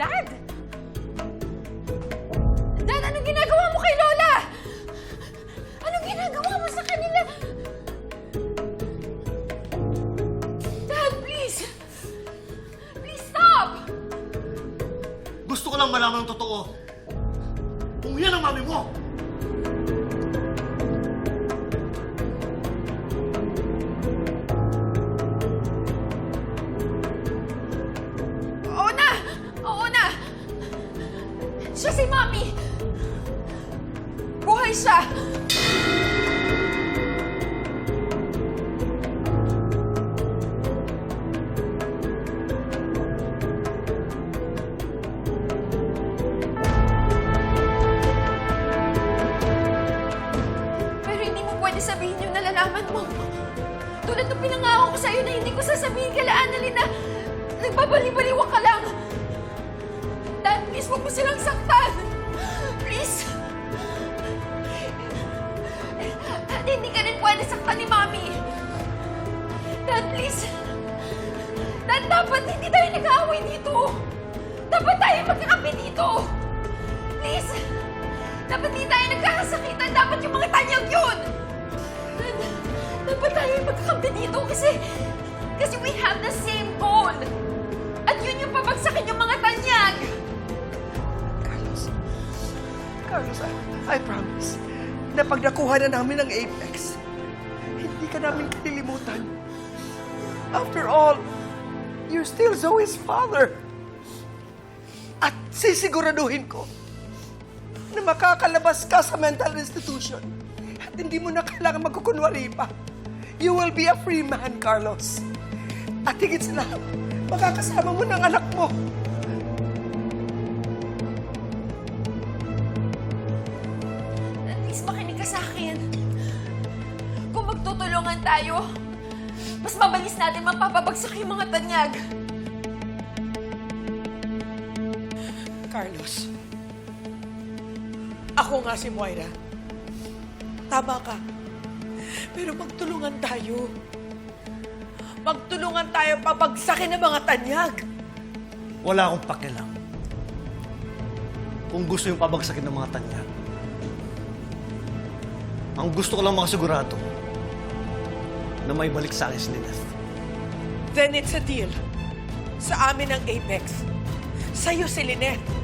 Dad? Dad, anong ginagawa mo kay Lola? Anong ginagawa mo sa kanila? Dad, please! Please stop! Gusto ko lang malaman ng totoo. Kung yan ang mami mo. Siya si Mami! Buhay siya! Pero hindi mo pwede sabihin yung nalalaman mo. Tulad ng pinangako ko sa'yo na hindi ko sasabihin kay Annalyn na nagbabali-baliwa ka lang. Please huwag mo silang saktan. Please. Dad, hindi ka rin pwede saktan ni Mami. Dad, please. Dad, dapat hindi tayo nag-aaway dito. Dapat tayo magkakampi dito. Please. Dapat hindi tayo nagkakasakitan. Dapat yung mga tanyag yun. Dad, dapat tayo magkakampi dito kasi... Kasi we have the same goal. Carlos, I, I promise na pag nakuha na namin ang Apex, hindi ka namin kalilimutan. After all, you're still Zoe's father. At sisiguraduhin ko na makakalabas ka sa mental institution at hindi mo na kailangan magkukunwari pa. You will be a free man, Carlos. At higit sa lahat, makakasama mo ng anak mo. Magtutulungan tayo, mas mabilis natin mapapabagsak yung mga tanyag. Carlos, ako nga si Moira. Tama ka. Pero magtulungan tayo. Magtulungan tayo pabagsakin ng mga tanyag. Wala akong pakialam. Kung gusto yung pabagsakin ng mga tanya. Ang gusto ko lang makasigurado na may balik sa akin si Lynette. Then it's a deal. Sa amin ang Apex. Sa'yo si Lynette.